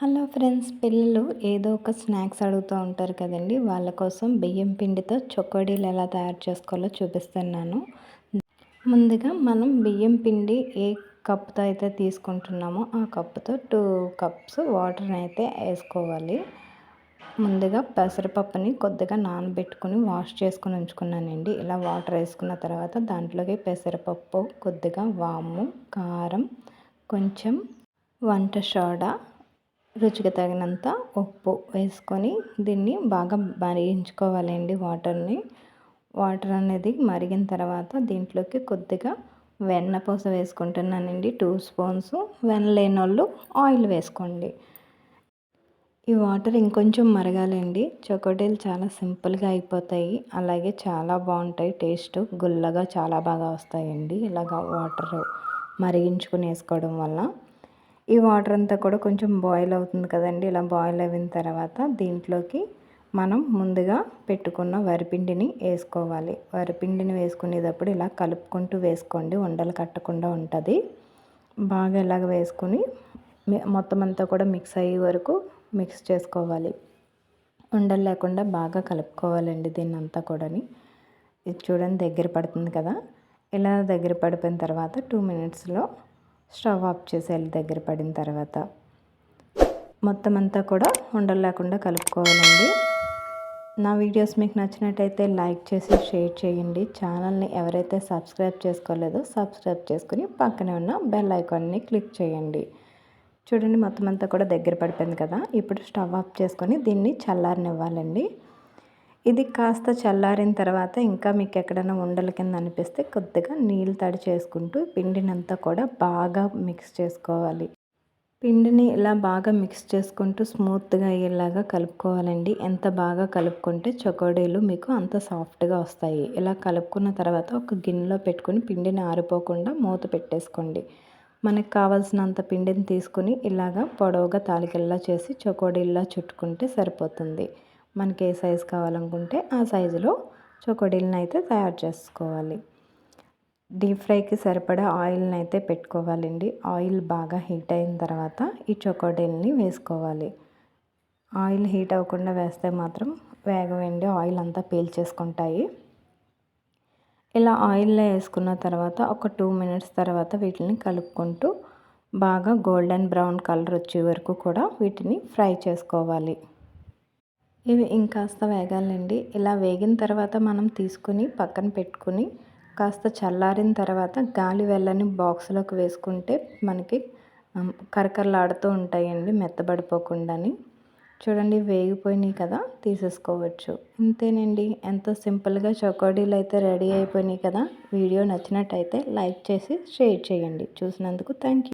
Hello friends పిల్లలు ఏదో ఒక స్నాక్స్ అడుగుతూ ఉంటారు కదండి. వాళ్ళ కోసం బియ్యం పిండితో చొక్కోడీలు ఎలా తయారు చేసుకోవాలో చూపిస్తున్నాను. ముందుగా మనం బియ్యం పిండి ఏ కప్తో అయితే తీసుకుంటున్నామో ఆ కప్పుతో టూ కప్స్ వాటర్ని అయితే వేసుకోవాలి. ముందుగా పెసరపప్పుని కొద్దిగా నానబెట్టుకుని వాష్ చేసుకుని ఉంచుకున్నానండి. ఇలా వాటర్ వేసుకున్న తర్వాత దాంట్లోకి పెసరపప్పు కొద్దిగా వాము కారం కొంచెం వంట సోడా రుచికి తగినంత ఉప్పు వేసుకొని దీన్ని బాగా మరిగించుకోవాలండి వాటర్ని. వాటర్ అనేది మరిగిన తర్వాత దీంట్లోకి కొద్దిగా వెన్నపూస వేసుకుంటున్నానండి. టూ స్పూన్స్ వెన్న లేని వాళ్ళు ఆయిల్ వేసుకోండి. ఈ వాటర్ ఇంకొంచెం మరగాలండి. చొకోటీలు చాలా సింపుల్గా అయిపోతాయి. అలాగే చాలా బాగుంటాయి. టేస్ట్ గుల్లగా చాలా బాగా వస్తాయండి. ఇలాగ వాటర్ మరిగించుకుని వేసుకోవడం వల్ల. ఈ వాటర్ అంతా కూడా కొంచెం బాయిల్ అవుతుంది కదండి. ఇలా బాయిల్ అయిన తర్వాత దీంట్లోకి మనం ముందుగా పెట్టుకున్న వరిపిండిని వేసుకోవాలి. వరిపిండిని వేసుకునేటప్పుడు ఇలా కలుపుకుంటూ వేసుకోండి. ఉండలు కట్టకుండా ఉంటుంది. బాగా ఇలాగ వేసుకొని మొత్తం అంతా కూడా మిక్స్ అయ్యే వరకు మిక్స్ చేసుకోవాలి. ఉండలు లేకుండా బాగా కలుపుకోవాలండి దీన్ని అంతా కూడాని. ఇది చూడండి దగ్గర పడుతుంది కదా. ఇలా దగ్గర పడిపోయిన తర్వాత టూ మినిట్స్లో స్టవ్ ఆఫ్ చేసేయాలి దగ్గర పడిన తర్వాత మొత్తం అంతా కూడా ఉండలు లేకుండా కలుపుకోవాలండి. నా వీడియోస్ మీకు నచ్చినట్టయితే లైక్ చేసి షేర్ చేయండి. ఛానల్ని ఎవరైతే సబ్స్క్రైబ్ చేసుకోలేదో సబ్స్క్రైబ్ చేసుకుని పక్కనే ఉన్న బెల్ ఐకాన్ని క్లిక్ చేయండి. చూడండి మొత్తం అంతా కూడా దగ్గర పడిపోయింది కదా. ఇప్పుడు స్టవ్ ఆఫ్ చేసుకొని దీన్ని చల్లారనివ్వాలండి. ఇది కాస్త చల్లారిన తర్వాత ఇంకా మీకు ఎక్కడైనా ఉండల కింద అనిపిస్తే కొద్దిగా నీళ్ళు తడి చేసుకుంటూ పిండినంతా కూడా బాగా మిక్స్ చేసుకోవాలి. పిండిని ఇలా బాగా మిక్స్ చేసుకుంటూ స్మూత్గా అయ్యేలాగా కలుపుకోవాలండి. ఎంత బాగా కలుపుకుంటే చకోడీలు మీకు అంత సాఫ్ట్గా వస్తాయి. ఇలా కలుపుకున్న తర్వాత ఒక గిన్నెలో పెట్టుకుని పిండిని ఆరిపోకుండా మూత పెట్టేసుకోండి. మనకు కావాల్సినంత పిండిని తీసుకుని ఇలాగా పొడవుగా తాలికల్లా చేసి చకోడీల్లా చుట్టుకుంటే సరిపోతుంది. మనకి ఏ సైజు కావాలనుకుంటే ఆ సైజులో చొకోడీలను అయితే తయారు చేసుకోవాలి. డీప్ ఫ్రైకి సరిపడా ఆయిల్ని అయితే పెట్టుకోవాలండి. ఆయిల్ బాగా హీట్ అయిన తర్వాత ఈ చొకోడీల్ని వేసుకోవాలి. ఆయిల్ హీట్ అవ్వకుండా వేస్తే మాత్రం వేగవేండి ఆయిల్ అంతా పీల్చేసుకుంటాయి. ఇలా ఆయిల్లో వేసుకున్న తర్వాత ఒక టూ మినిట్స్ తర్వాత వీటిని కలుపుకుంటూ బాగా గోల్డెన్ బ్రౌన్ కలర్ వచ్చే వరకు కూడా వీటిని ఫ్రై చేసుకోవాలి. ఇవి ఇంకాస్త వేగాలండి. ఇలా వేగిన తర్వాత మనం తీసుకుని పక్కన పెట్టుకుని కాస్త చల్లారిన తర్వాత గాలి వెళ్ళని బాక్స్లోకి వేసుకుంటే మనకి కరకరలాడుతూ ఉంటాయండి మెత్తబడిపోకుండాని. చూడండి వేగిపోయినాయి కదా తీసేసుకోవచ్చు. ఇంతేనండి. ఎంతో సింపుల్గా చకోడీలు అయితే రెడీ అయిపోయినాయి కదా. వీడియో నచ్చినట్టయితే లైక్ చేసి షేర్ చేయండి. చూసినందుకు థ్యాంక్ యూ